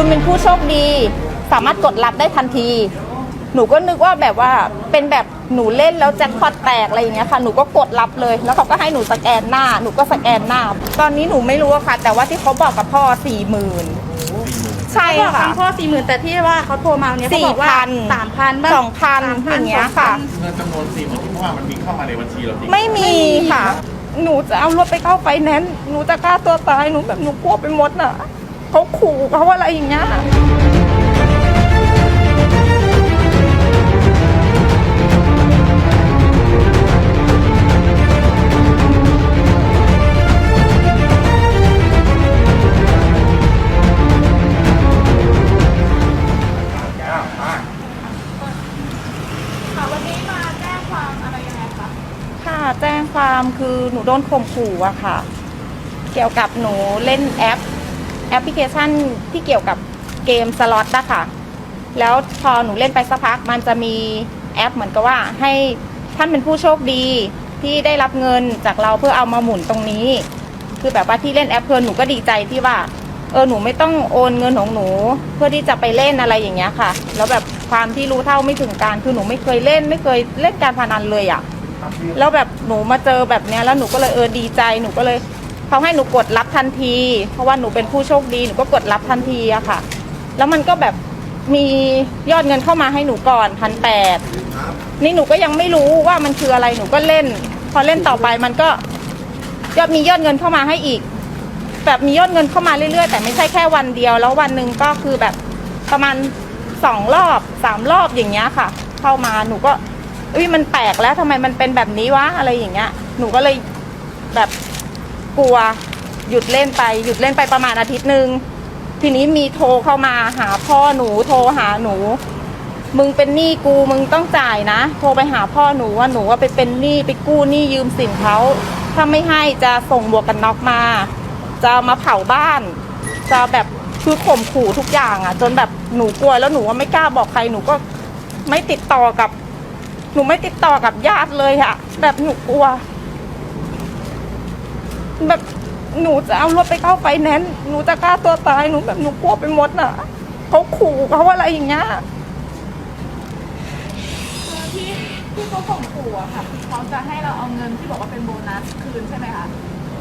คุณเป็นผู้โชคดี สามารถกดรับได้ทันที หนูก็นึกว่าแบบว่าเป็นแบบหนูเล่นแล้วแจ็คพอตแตกอะไรอย่างเงี้ยค่ะ หนูก็กดรับเลย แล้วเขาก็ให้หนูสแกนหน้า หนูก็สแกนหน้า ตอนนี้หนูไม่รู้อะค่ะ แต่ว่าที่เขาบอกกับพ่อสี่หมื่น ใช่เขาบอกค่ะทางพ่อสี่หมื่นแต่ที่ว่าเขาโทรมาเนี่ยเขาบอกว่า4,000สามพันบ้างสองพันอย่างเงี้ยค่ะ เงินจำนวนสี่หมื่นที่เมื่อวานมันมีเข้ามาในบัญชีเราจริงไม่มีค่ะ หนูจะเอารถไปเข้าไฟแนนซ์ หนูจะฆ่าตัวตาย หนูแบบหนูกลัวไปหมดน่ะ เขาขู่เขาอะไรอย่างเงี้ยค่ะวันนี้มาแจ้งความอะไรยังไงคะ ค่ะแจ้งความคือหนูโดนข่มขู่อะค่ะ เกี่ยวกับหนูเล่นแอป แอปพลิเคชันที่เกี่ยวกับเกมสล็อตอะค่ะแล้วพอหนูเล่นไปสักพักมันจะมีแอปเหมือนกับว่าให้ท่านเป็นผู้โชคดีที่ได้รับเงินจากเราเพื่อเอามาหมุนตรงนี้ คือแบบว่าที่เล่นแอปเพลินหนูก็ดีใจที่ว่าเออหนูไม่ต้องโอนเงินของหนู เพื่อที่จะไปเล่นอะไรอย่างเงี้ยค่ะ แล้วแบบความที่รู้เท่าไม่ถึงการคือหนูไม่เคยเล่น ไม่เคยเล่นการพนันเลยอะแล้วแบบหนูมาเจอแบบเนี้ยแล้วหนูก็เลยเออดีใจหนูก็เลย เขาให้หนูกดรับทันที เพราะว่าหนูเป็นผู้โชคดีหนูก็กดรับทันทีอะค่ะ แล้วมันก็แบบมียอดเงินเข้ามาให้หนูก่อนพันแปดนี่หนูก็ยังไม่รู้ว่ามันคืออะไรหนูก็เล่น พอเล่นต่อไปมันก็ยอดมียอดเงินเข้ามาให้อีก แบบมียอดเงินเข้ามาเรื่อยๆ แต่ไม่ใช่แค่วันเดียว แล้ววันหนึ่งก็คือแบบประมาณสองรอบสามรอบอย่างเงี้ยค่ะ เข้ามาหนูก็อุ้ยมันแปลกแล้วทำไมมันเป็นแบบนี้วะอะไรอย่างเงี้ย หนูก็เลยแบบ กลัว หยุดเล่นไป หยุดเล่นไปประมาณอาทิตย์หนึ่งทีนี้มีโทรเข้ามาหาพ่อหนูโทรหาหนู มึงเป็นหนี้กูมึงต้องจ่ายนะ โทรไปหาพ่อหนูว่าหนูว่าไปเป็นหนี้ไปกู้หนี้ยืมสินเขาถ้าไม่ให้จะส่งหมวกกันน็อกมา จะมาเผาบ้าน จะแบบคือข่มขู่ทุกอย่างอะ จนแบบหนูกลัวแล้วหนูว่าไม่กล้าบอกใครหนูก็ไม่ติดต่อกับ หนูไม่ติดต่อกับญาติเลยอะแบบหนูกลัว แบบหนูจะเอารถไปเข้าไฟแนนซ์หนูจะฆ่าตัวตายหนูแบบหนูกลัวไปหมดน่ะเขาขู่เขาอะไรอย่างเงี้ยที่ที่เขาข่มขู่อะค่ะเขาจะให้เราเอาเงินที่บอกว่าเป็นโบนัสคืนใช่ไหมคะ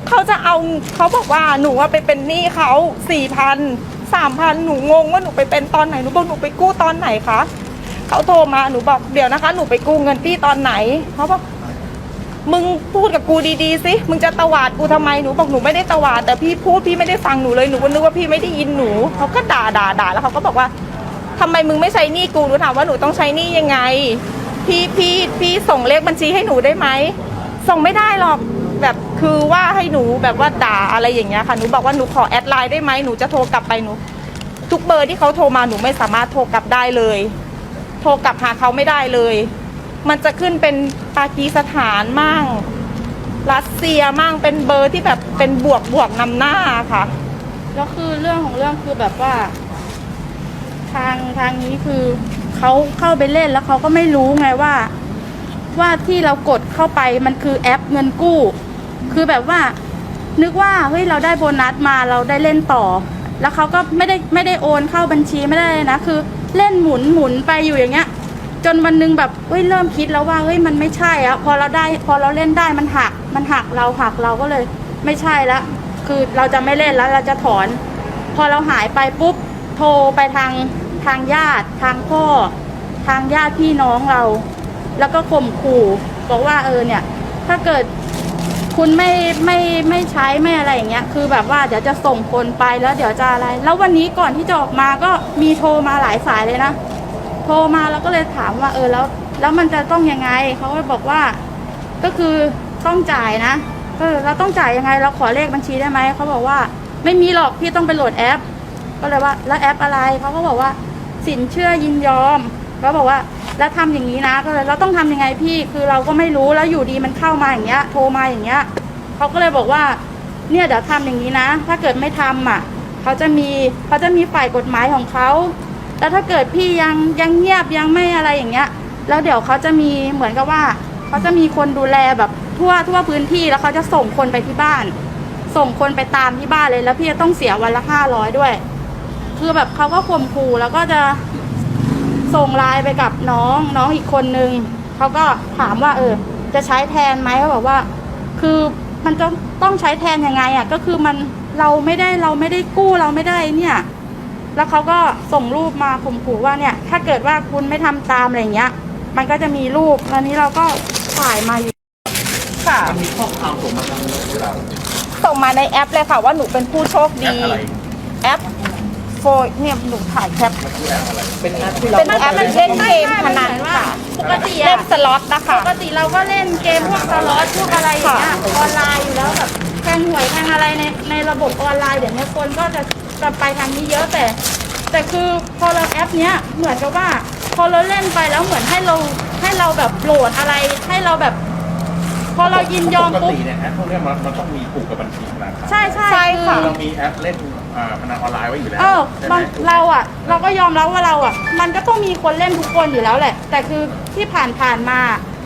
เขาจะเอาเขาบอกว่าหนูว่าไปเป็นหนี้เขาสี่พันสามพันหนูงงว่าหนูไปเป็นตอนไหนหนูบอกหนูไปกู้ตอนไหนคะเขาโทรมาหนูบอกเดี๋ยวนะคะ หนูไปกู้เงินพี่ตอนไหนเขาบอก มึงพูดกับกูดีๆสิ มึงจะตวาดกูทำไม หนูบอกหนูไม่ได้ตวาด แต่พี่พูดพี่ไม่ได้ฟังหนูเลย หนูก็นึกว่าพี่ไม่ได้ยินหนู เขาก็ด่าด่าด่าแล้วเขาก็บอกว่าทำไมมึงไม่ใช้นี้กู หนูถามว่าหนูต้องใช้นี้ยังไง พี่พี่พี่ส่งเลขบัญชีให้หนูได้ไหม ส่งไม่ได้หรอก แบบคือว่าให้หนูแบบว่าด่าอะไรอย่างเงี้ยค่ะ หนูบอกว่าหนูขอแอดไลน์ได้ไหมหนูจะโทรกลับไปหนู ทุกเบอร์ที่เขาโทรมาหนูไม่สามารถโทรกลับได้เลย โทรกลับหาเขาไม่ได้เลย มันจะขึ้นเป็นปากีสถานมั่ง รัสเซียมั่งเป็นเบอร์ที่แบบเป็นบวกบวกนำหน้าค่ะ แล้วคือเรื่องของเรื่องคือแบบว่า ทางทางนี้คือเขาเข้าไปเล่นแล้วเขาก็ไม่รู้ไงว่า ว่าที่เรากดเข้าไปมันคือแอปเงินกู้ คือแบบว่า นึกว่าเฮ้ยเราได้โบนัสมาเราได้เล่นต่อ แล้วเขาก็ไม่ได้ไม่ได้โอนเข้าบัญชีไม่ได้เลยนะคือ เล่นหมุนหมุนไปอยู่อย่างเงี้ย จนวันหนึงแบบเฮ้ยเริ่มคิดแล้วว่าเฮ้ยมันไม่ใช่อะพอเราได้พอเราเล่นได้มันหักมันหักเราหักเราก็เลยไม่ใช่ละคือเราจะไม่เล่นแล้วเราจะถอน พอเราหายไปปุ๊บโทรไปทางทางญาติ ทางพ่อ ทางญาติพี่น้องเรา แล้วก็ข่มขู่บอกว่าเออเนี่ย ถ้าเกิดคุณไม่ไม่ไม่ใช้ไม่อะไรอย่างเงี้ยคือแบบว่าเดี๋ยวจะส่งคนไปแล้วเดี๋ยวจะอะไร แล้ววันนี้ก่อนที่จะออกมาก็มีโทรมาหลายสายเลยนะ โทรมาแล้วก็เลยถามว่า เออแล้ว แล้วมันจะต้องยังไงเขาก็บอกว่า ก็คือต้องจ่ายนะเออเราต้องจ่ายยังไง เราขอเลขบัญชีได้ไหมเขาบอกว่า ไม่มีหรอกพี่ต้องไปโหลดแอป ก็เลยว่า แล้วแอปอะไรเขาก็บอกว่า สินเชื่อยินยอมก็บอกว่าแล้วทำอย่างนี้นะ ก็เลยเราต้องทำยังไงพี่คือเราก็ไม่รู้แล้วอยู่ดีมันเข้ามาอย่างเงี้ย โทรมาอย่างเงี้ยเขาก็เลยบอกว่า เนี่ยเดี๋ยวทำอย่างนี้นะ ถ้าเกิดไม่ทำอะเขาจะมีเขาจะมีฝ่ายกฎหมายของเขา แล้วถ้าเกิดพี่ยังยังเงียบยังไม่อะไรอย่างเงี้ย แล้วเดี๋ยวเขาจะมีเหมือนกับว่าเขาจะมีคนดูแลแบบทั่วทั่วพื้นที่แล้วเขาจะส่งคนไปที่บ้าน ส่งคนไปตามที่บ้านเลยแล้วพี่จะต้องเสียวันละห้าร้อยด้วย คือแบบเขาก็ข่มขู่แล้วก็จะส่งไลน์ไปกับน้องน้องอีกคนนึงเขาก็ถามว่า เออ จะใช้แทนไหมเขาบอกว่า คือมันจะต้องใช้แทนยังไงอะก็คือมันเราไม่ได้เราไม่ได้กู้เราไม่ได้เนี่ย แล้วเขาก็ส่งรูปมาข่มขู่ว่าเนี่ย ถ้าเกิดว่าคุณไม่ทำตามอะไรอย่างเงี้ย มันก็จะมีรูปแล้วนี้เราก็ถ่ายมาอยู่ค่ะมันมีข้อความส่งมาทางเราส่งมาในแอปเลยค่ะว่าหนูเป็นผู้โชคแอดีปอะไรแอปโฟเนี่ยหนูถ่ายแคปมันคือแอปอะไรเป็นแอปที่เราเป็นแอปเล่นเกมพนันค่ะปกติเล่อะนสล็อตนะคะปกติเราก็เล่นเกมพวกสล็อตพวกอะไรอย่างเงี้ยออนไลน์อยู่แล้วแบบแทงหวยแทงอะไรในในระบบออนไลน์เดี๋ยวนี้คนก็จะ จะไปทางนี้เยอะแต่ แต่คือพอเราแอปเนี้ยเหมือนกับว่า พอเราเล่นไปแล้วเหมือนให้เราให้เราแบบโหลดอะไรให้เราแบบ พอเรายินยอมปกปุ๊บติเนี่ยแอปพวกเนี้ยมันมันต้องมีผูกกับบัญชีธนาคารใช่ใช่ใช่คือค่ะเรามีแอปเล่นอ่าพนันออนไลน์ไว้อยู่แล้วเออใช่ไหมบางเราอะ เราก็ยอมรับว่าเราอะ มันก็ต้องมีคนเล่นทุกคนอยู่แล้วแหละ แต่คือที่ผ่านผ่านๆมา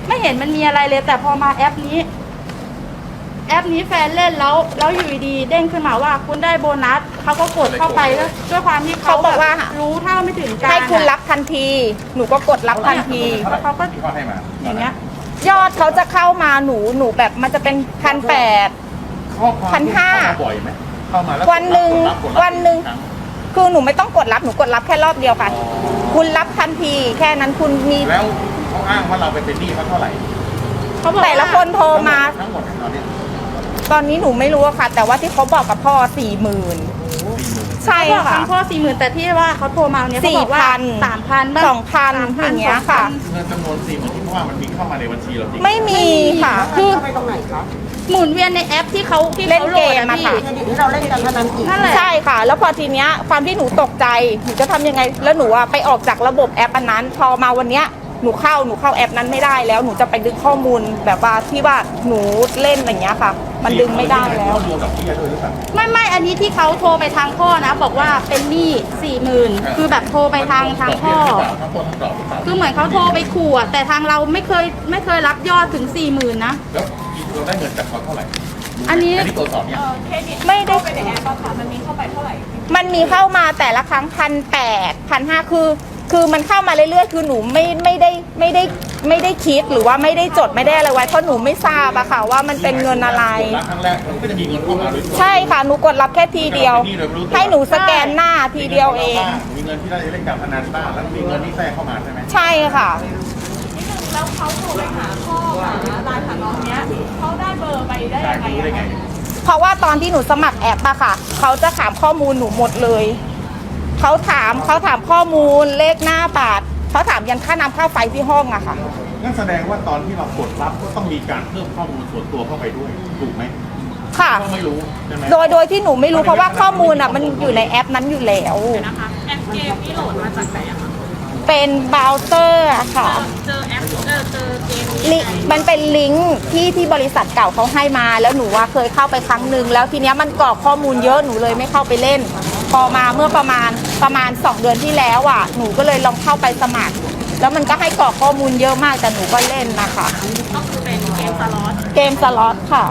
ไม่เห็นมันมีอะไรเลย แต่พอมาแอปนี้ แอปนี้แฟนเล่นแล้วแล้วอยู่ดีๆเด้งขึ้นมาว่าคุณได้โบนัสเขาก็กดเข้าไปแล้วด้วยความที่เขาเขาบอกว่าแบบรู้เท่าไม่ถึงการให้คุณอะรับทันที หนูก็กดรับทันทีแล้วเขาก็ที่เขาให้มาอย่างเงี้ย ยอดเขาจะเข้ามาหนูหนูแบบมันจะเป็นพันแปด ข้อความพันห้าเข้ามาบ่อยไหมเข้ามาแล้ววันหนึ่งกดรับกดรับวันหนึ่งครั้คือหนูไม่ต้องกดรับหนูกดรับแค่รอบเดียวค่ะคุณรับทันทีแค่นั้นคุณมีแล้วเขาอ้างว่าเราไปเป็นหนี้เขาเท่าไหร่เขาบอกว่าแต่ละคนโทรมาทั้งหมดตอนเนี้ย ตอนนี้หนูไม่รู้อะค่ะ แต่ว่าที่เขาบอกกับพ่อสี่หมื่นใช่เขาบอกค่ะ ทั้งพ่อสี่หมื่นแต่ที่ว่าเขาโทรมาเนี่ยเขาบอกว่า4,000 สามพันสองพันอย่างเงี้ยค่ะ เงินจำนวนสี่หมื่นที่เพราะว่ามันมีเข้ามาในบัญชีเราจริงไม่มีค่ะ คือเข้าไปตรงไหนคะหมุนเวียนในแอปที่เขาที่เล่นเขาโหลเกดมอะอะพี่ ค่ะ เครดิตที่เราเล่นการพนันอีกนั่นแหละ ใช่ค่ะ แล้วพอทีเนี้ยความที่หนูตกใจหนูจะทำยังไง แล้วหนูอะไปออกจากระบบแอปอันนั้น พอมาวันเนี้ย หนูเข้าหนูเข้าแอปนั้นไม่ได้แล้วหนูจะไปดึงข้อมูลแบบว่าที่ว่าหนูเล่นอย่างเงี้ยค่ะ มันดึงไม่ได้แล้ว รวมกับพี่ด้วยหรือเปล่า ไม่ไม่อันนี้ที่เขาโทรไปทางพ่อนะ บอกว่าเป็นหนี้สี่หมื่นคือแบบโทรไปทางทางพ่อ ทั้งต้นทั้งดอกหรือเปล่าคือเหมือนเขาโทรไปขู่อะแต่ทางเราไม่เคยไม่เคยรับยอดถึงสี่หมื่นนะ แล้วเราได้เงินจากเขาเท่าไหร่อันนี้ อันนี้ตรวจสอบเนี่ยไม่ได้ไปในแอปค่ะมันมีเข้าไปเท่าไหร่ มันมีเข้ามาแต่ละครั้งพันแปดพันห้าคือ คือมันเข้ามาเรื่อยๆ คือหนูไม่ไม่ได้ไม่ได้ไม่ได้คิดหรือว่าไม่ได้จดไม่ได้อะไรไว้เพราะหนูไม่ทราบอะค่ะ ว่ามันเป็นเงินอะไรครั้งแรกมันก็จะมีเงินเข้ามาด้วยใช่ค่ะหนูกดรับแค่ทีเดียว ให้หนูสแกนหน้าทีเดียวเอง มีเงินที่ได้เล่นการพนันบ้างแล้วมีเงินที่แทรกเข้ามาใช่ไหมใช่ค่ะได้รู้ได้ไงเพราะว่าตอนที่หนูสมัครแอปอะค่ะ เขาจะถามข้อมูลหนูหมดเลย เขาถามเขาถามข้อมูลเลขหน้าบัตรเขาถามยันค่าน้ำค่าไฟที่ห้องอะค่ะงั้นแสดงว่าตอนที่เรากดรับก็ต้องมีการเพิ่มข้อมูลส่วนตัวเข้าไปด้วยถูกไหมค่ะ ก็ไม่รู้ใช่ไหมโดยโดยที่หนูไม่รู้เพราะว่าข้อมูลอะมันอยู่ในแอปนั้นอยู่แล้ว นะคะแอปเกมที่โหลดมาจากไหนอะคะเป็นเบราว์เซอร์อะค่ะ เจอแอปเจอเจอเกมลิมันเป็นลิงก์ที่ที่บริษัทเก่าเขาให้มา แล้วหนูว่าเคยเข้าไปครั้งหนึ่งแล้วทีเนี้ยมันกรอกข้อมูลเยอะหนูเลยไม่เข้าไปเล่น พอมาเมื่อประมาณประมาณ 2 เดือนที่แล้วอะ หนูก็เลยลองเข้าไปสมัคร แล้วมันก็ให้กรอกข้อมูลเยอะมากแต่หนูก็เล่นนะคะ ก็คือเป็นเกมสล็อตเกมสล็อตค่ะ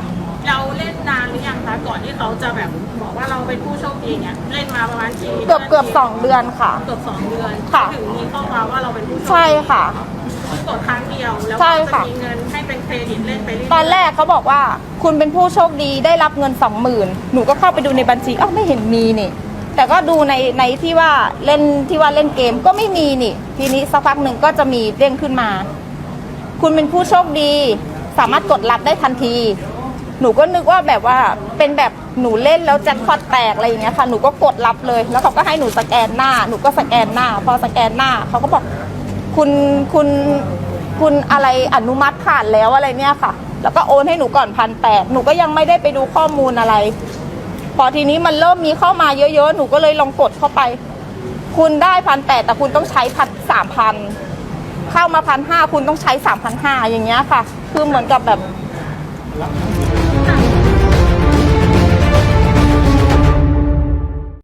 เราเล่นนานหรือยังคะก่อนที่เขาจะแบบบอกว่าเราเป็นผู้โชคดีเนี่ยเล่นมาประมาณกี่เกือบเกือบสองเดือนค่ะ เกือบสองเดือนค่ะ ถึงมีข้อความว่าเราเป็นผู้โชคดีใช่ค่ะกดครั้งเดียวแล้วใช่ก็จะค่ะ มีเงินให้เป็นเครดิตเล่นไปเรื่อยๆตอนแรกเขาบอกว่าคุณเป็นผู้โชคดีได้รับเงินสองหมื่นหนูก็เข้าไปดูในบัญชีอ้าวไม่เห็นมีนี่ แต่ก็ดูในในที่ว่าเล่นที่ว่าเล่นเกมก็ไม่มีนี่ ทีนี้สักพักหนึ่งก็จะมีเด้งขึ้นมา คุณเป็นผู้โชคดี สามารถกดรับได้ทันที หนูก็นึกว่าแบบว่าเป็นแบบหนูเล่นแล้วแจ็คพอตแตกอะไรอย่างเงี้ยค่ะหนูก็กดรับเลย แล้วเขาก็ให้หนูสแกนหน้า หนูก็สแกนหน้า พอสแกนหน้าเขาก็บอกคุณคุณคุณอะไรอนุมัติผ่านแล้วอะไรเนี่ยค่ะ แล้วก็โอนให้หนูก่อนพันแปดหนูก็ยังไม่ได้ไปดูข้อมูลอะไร อทีนี้มันเริ่มมีเข้ามาเยอะๆ หนูก็เลยลองกดเข้าไป คุณได้พันแปดแต่คุณต้องใช้พันสามพันเข้ามาพันห้าคุณต้องใช้สามพันห้าอย่างเงี้ยค่ะ คือเหมือนกับแบบ